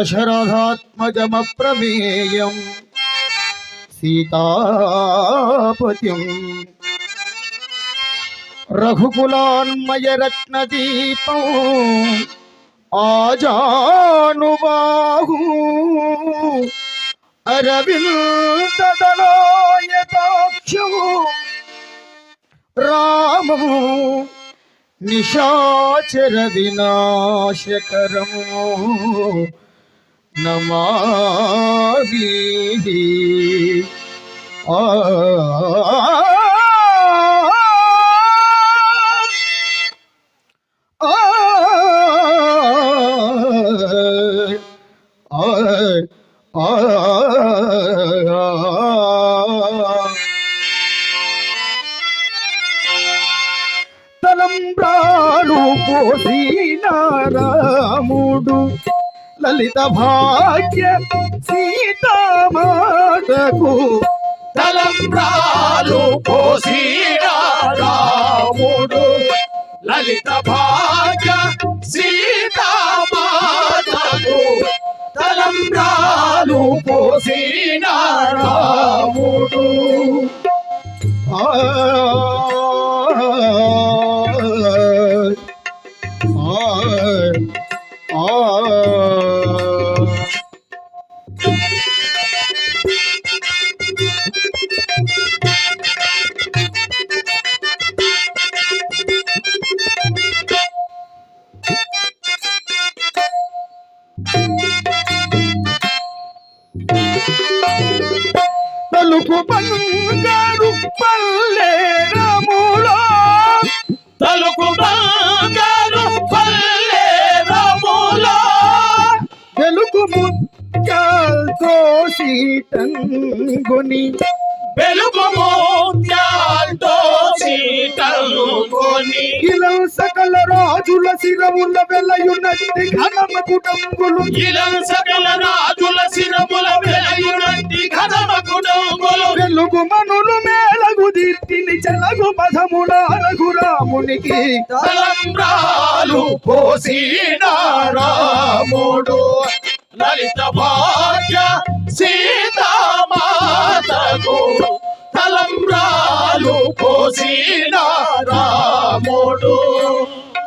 దశరథాత్మజమప్రమేయం. సీతాపతిం. రఘుకులాన్మయరత్నదీపం. ఆజానుబాహు. అరవిందదలాయతాక్షం రామము నిశాచర వినాశకరము नमामि आ Oh లలిత భాగ్య సీతామాతకు తలంబ్రాలు పోసి రాముడు. లలిత భాగ్య సీతామాతకు తలంబ్రాలు పోసి రాముడు. కుటుంబులు ఇలం సకల రాజుల శిరముల వెలయునట్టి ఘనమ కుటుంబులు. వెలుగు మనులు మేలగు దీప్తిని చెలగు పదముల రఘురామునికి తలంబ్రాలు పోసిన రాముడు లలిత భాగ్య సీతామాతకు తలంబ్రాలు పోసిన రాముడు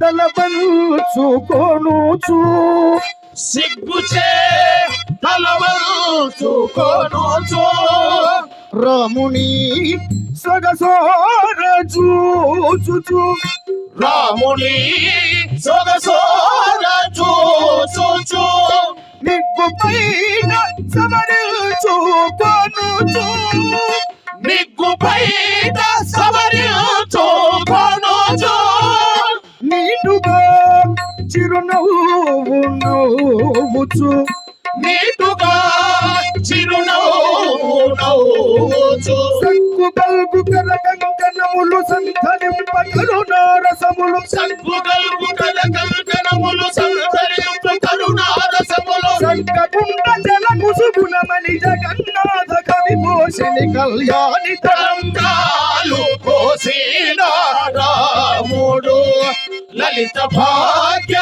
ఆ సిగ్గుచే తలవంచుకొనుచు రాముని సగసోర చూచుచు. రాముని సొగసోర చూచు నిగ్గు పైన సమరించుకొనుచు నిగ్గు పైట చిరునవ్వు నవ్వుచు నీటుగా చిరునవ్వు నవ్వుచు కల కంకణములు సంధనింప కరుణారసములు సంగుగల్గు కల కంకణములు సంతరింపు కరుణారసములు సంకకుండ జల కుసుగుణమణి జగన్నాథ కవి పోషిని కళ్యాణి తరం తరంగాలు లలిత భాగ్య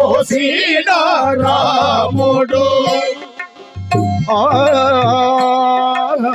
తలంబ్రాలు పోసిన రాముడు ఆ రామా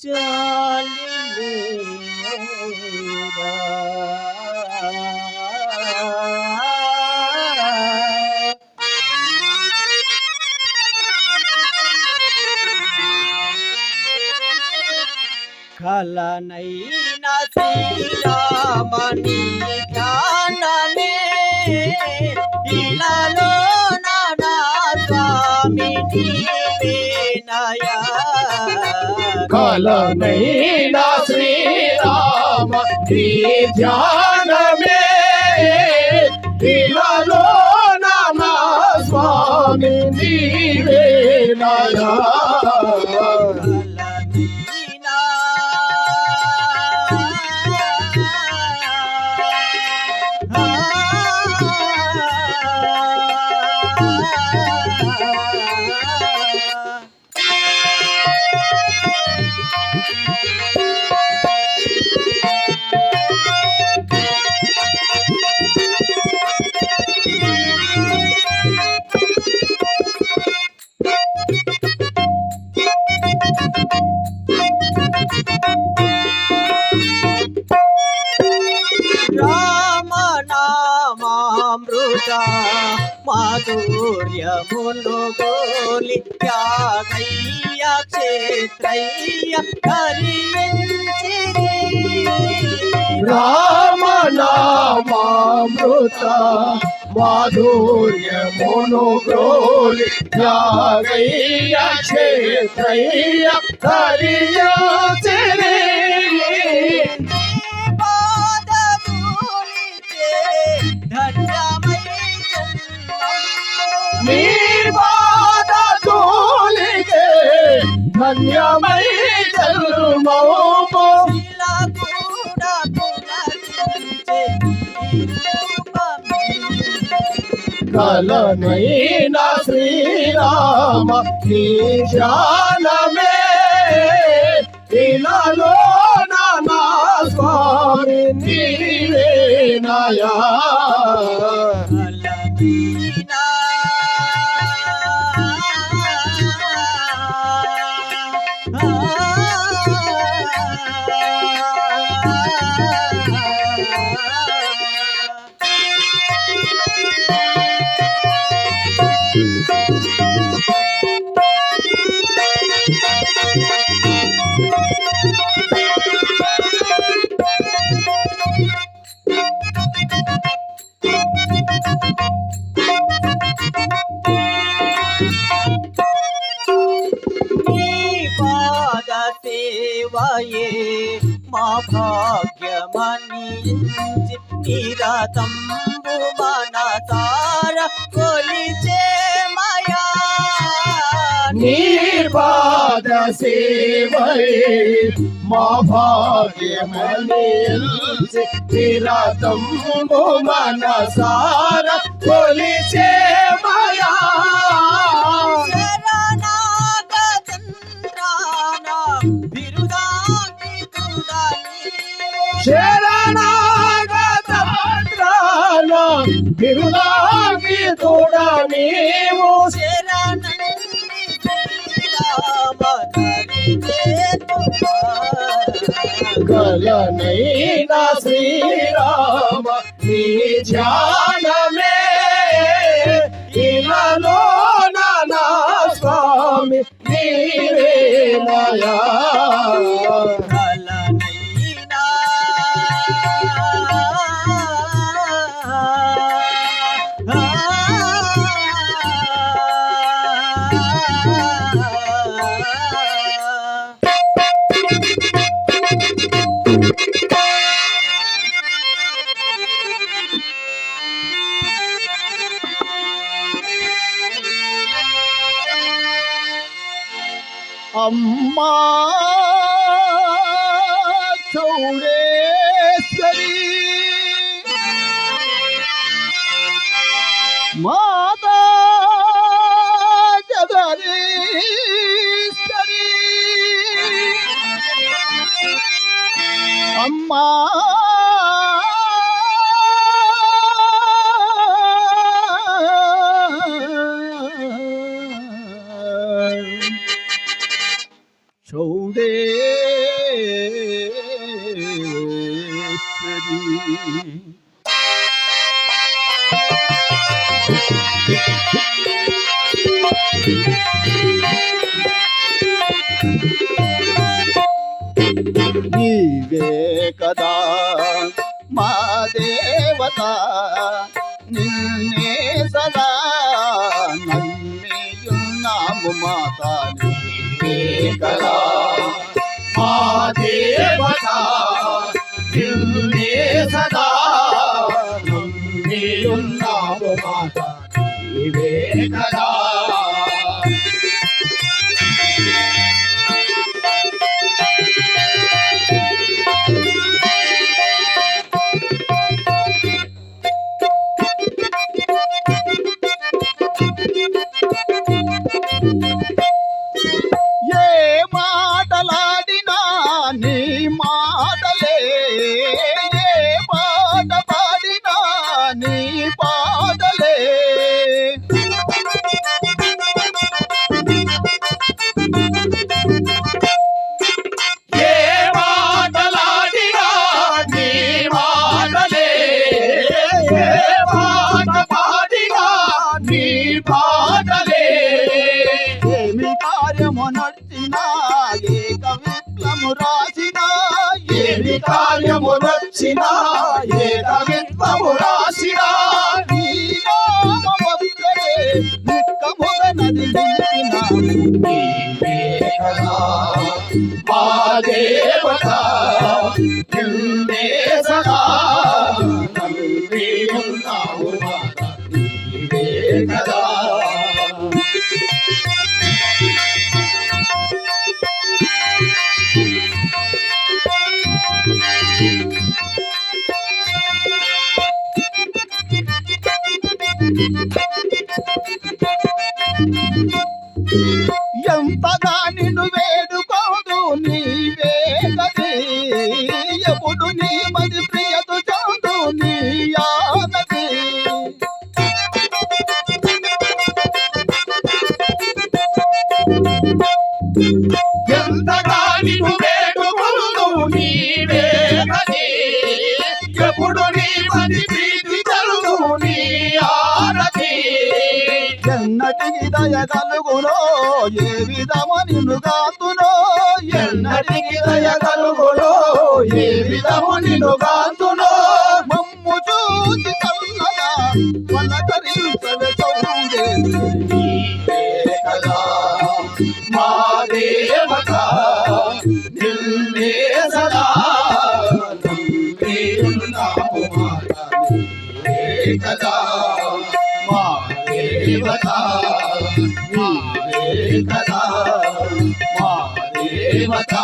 జాలి లేదా? శ్రీరామణి కలనైన శ్రీరామ నీ ధ్యానమే ఇలాలో నానా స్వామి నీవేనాయా క్షేత్రయ్య హరించిరి రామనామామృత మాధుర్యమును గ్రోలి త్యాగయ్య క్షేత్రయ్య హరియ కలనైన శ్రీరామ నీ ధ్యానమే ఇలాలో నా స్వామి నీవేనాయా అలమీనా. సేవయే మా భాగ్యమనించి నిరతంబు సేవయే మా భాగ్యమని నిరతంబు మనసార కొలిచే మయా శరణాగతంద్రాన బిరుదాంకితుడా నీవు. తోడ నీవు కలనైనా శ్రీరామ నీ ధ్యానమే. ఇలలో నా స్వామి నీవే మయా. అమ్మా చౌడేశ్వరి మాతా జగదీశ్వరి. అమ్మా కదా నిలిపినాము. నీవే కదా దేవత ఎంతగా నిన్ను వేడుకోదు నీవే ఏ విధము నిన్ను గాతునో? ఎన్నటికి దయగలుగునో ఏ విధము నిన్ను మమ్ము చూసి పలకరించవే కదా మా దేవత నిన్నే సదా కదా మా దేవత దేవత మా దేవత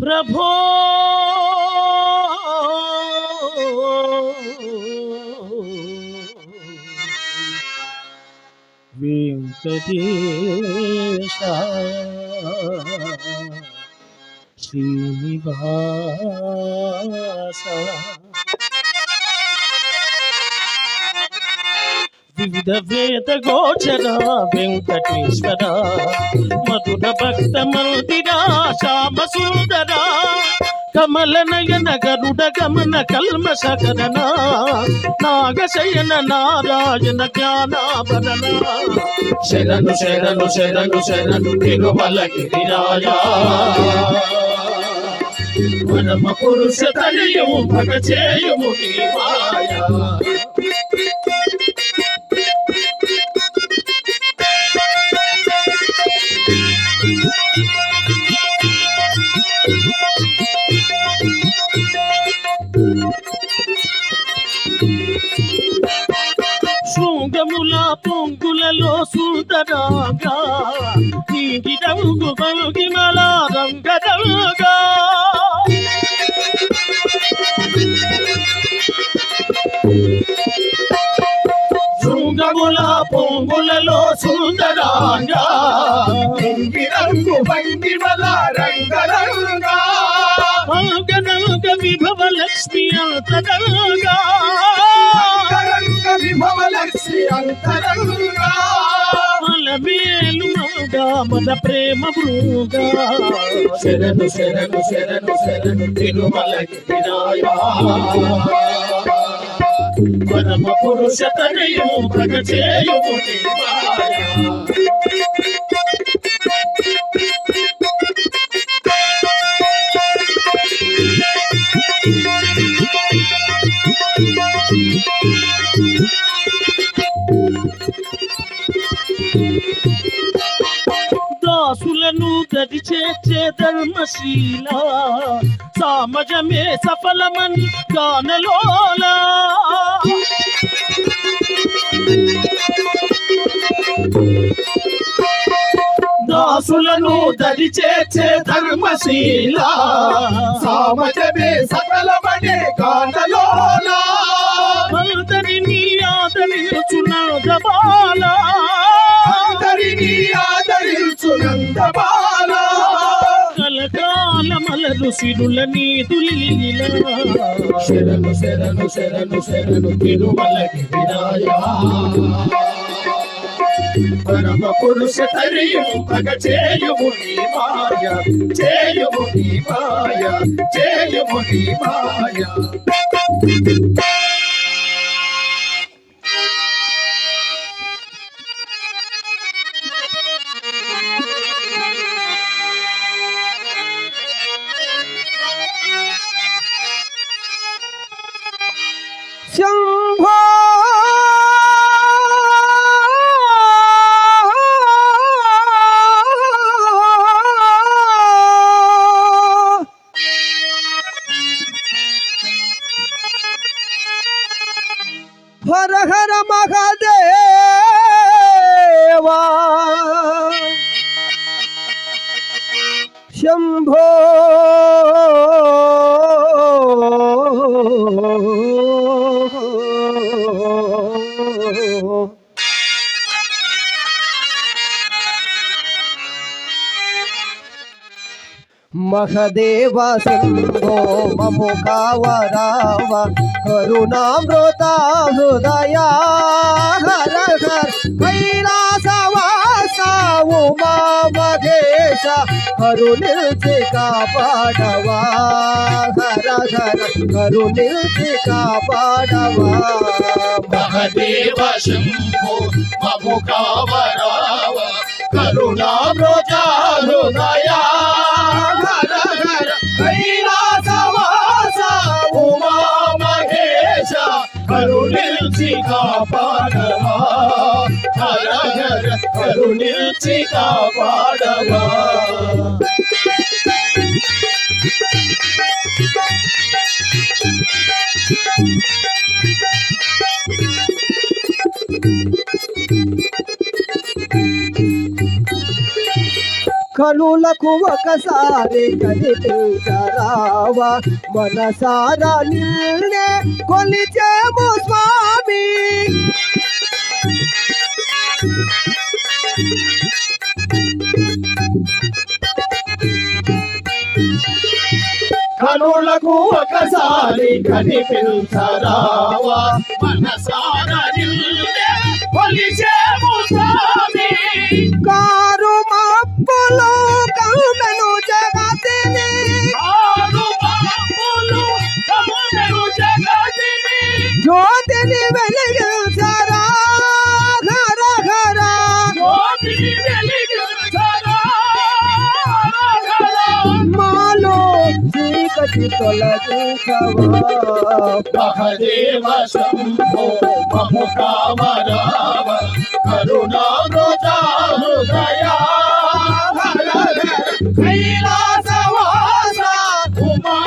ప్రభో! వెంకటేశ శ్రీనివాస వివిధ వేద గోచర వెంకటేశ్వర. మధుర భక్త మందిరా శ్యామ సుందర. కమల నయన గరుడ గమన కల్మ సకరణ నాగశయన నారాయణ జ్ఞానాభరణ. శరణు శరణు శరణు శరణు తిరుమల గిరిరాజా పరమ పురుష తనయము భగ చేయము నీ మాయా. సుందరంగా నీటి రంగు భంగిమల శృంగముల పొంగులలో సుందరంగా రంగి రంగు భంగిమల రంగరంగా అంగరంగ విభవ లక్ష్మి అంతరంగా రంగ. విభవ లక్ష్మి అంతరంగా మౌగా ప్రేమ భృగా శరణు శరణు శరణు శరణు తిరుమల పరమ పురుష తనయు ప్రగచేయు Thank you. మాయా దాసులను చేర్చే ధర్మశీల సామజమే సఫలమని గానలోలా. దాసులను దరి చేర్చే ధర్మశీల సామజమే సఫలమనే గానలోలా. అందరినీ ఆదరించునాదబాల అందరినీ సిరుల నీదులీల శరణు శరణు శరణు శరణు తిరుమల గిరిరాజా పరమ పురుష తరియము పగ చేయుము నీ మాయ చేయుము నీ మాయ చేయుము నీ మాయ. హర హర మహదేవా శంభో మహదేవ శంభో మము కావరావ కరుణామృత హృదయా హర హర కైలాసవాస ఉమామహేశ కరుణిల్చి కాపాడవా హర హర కరుణిల్చి కాపాడవా మహదేవ శంభో మము కావరావ కరుణామృత హృదయ నిలిచి కాపాడవా? కనులకు ఒకసారి కనిపించరావా మనసారా నిన్నే కొలిచేము స్వామి. కనులకు ఒకసారి కనిపించరావా? మనసారా నిన్నే కొలిచేము స్వామి మహదేవ శంభో మము కామరావ కరుణామృత హృదయా కైలాసవాస ఉమా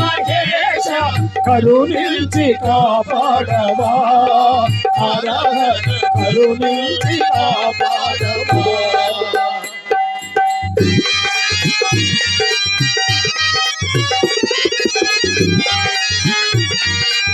మహేశ కరుణించి కాపాడవా. హర కరుణించి కాపాడవా.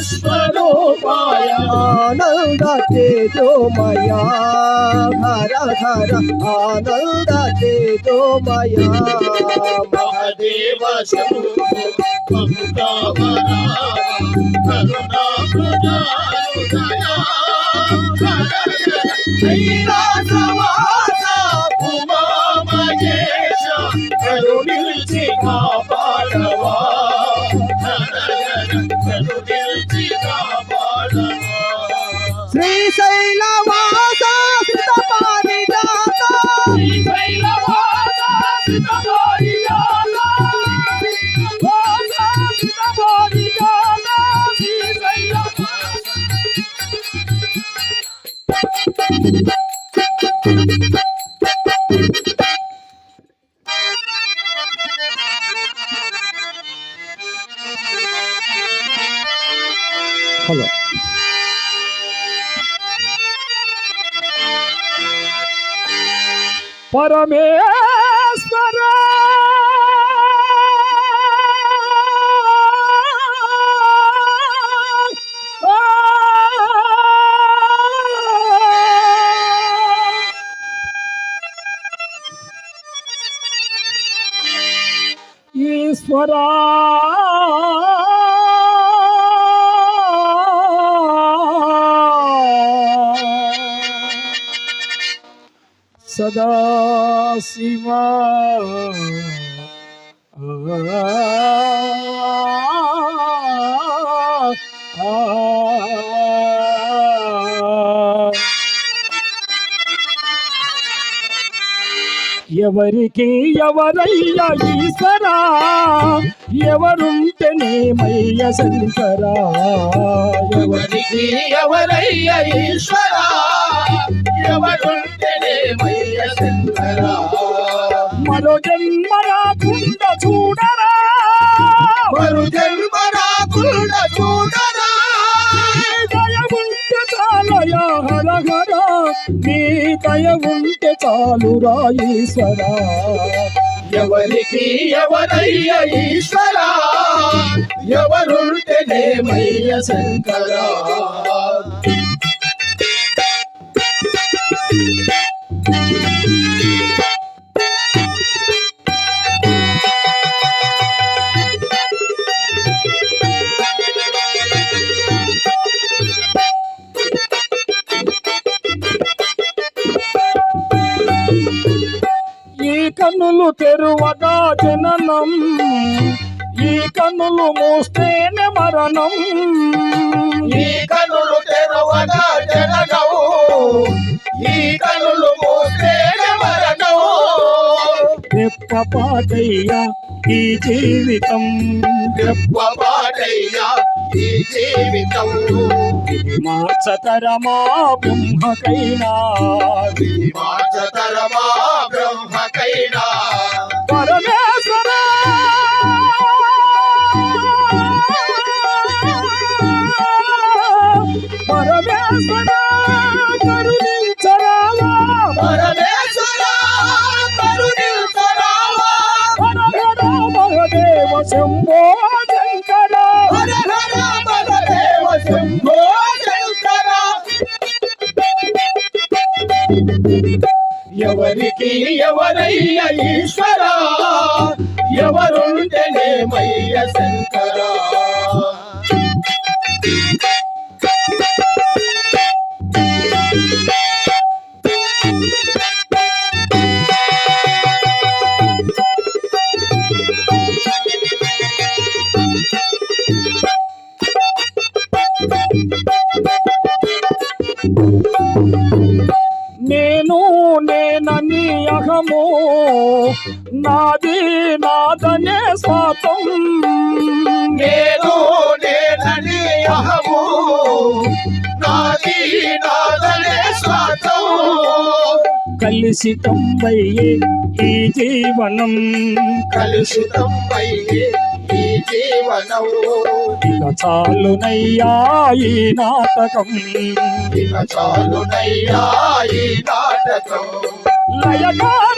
స్వరూపాయ ఆనంద తేజోమయా. హర హర ఆనంద తేజోమయా. మహదేవ కరుణించి सदा शिव ఎవరికి ఎవరయ్య ఈశ్వరా? ఎవరుంటేనేమయ్య శంకరా? ఎవరికి ఎవరయ్య ఈశ్వరా? ఎవరుంటేనేమయ్య శంకరా? మరో జన్మ రాకుండా చూడరా? మరు జన్మ రాకుండా చూడరా? నీ దయ ఉంటే చాలు ఈశ్వరా. ఎవరికి ఎవరయ్య ఈశ్వరా? ఎవరుంటేనేమయ్య శంకరా? కన్నులు తెరువగా జననం. ఈ కన్నులు మూస్తేనే మరణం. ఈ కనులు తెరవగా జనగవు ఈ కనులు మూస్తే మరణవు రెప్పపాటయ్యా ఈ జీవితం. గొప్పపాటయ్యా ఈ జీవితం. మార్చతరమా బ్రహ్మకైనా? మార్చతరమా బ్రహ్మకైనా? ఎవరికి ఎవరయ్య ఈశ్వర? ఎవరుంటేనేమయ్య శంకరా? కలిసితం వయ్యే ఈ జీవనం. కలుషితం అయ్యే ఈ జీవనం. ఇక చాలునయ్యా ఈ నాటకం. ఇక చాలునయ్యా ఈ నాటకం. లయకారక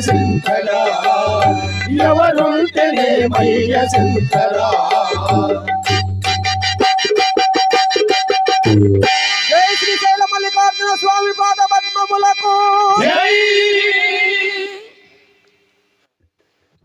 శంకరా. ఎవరుంటేనే మయ్య శంకరా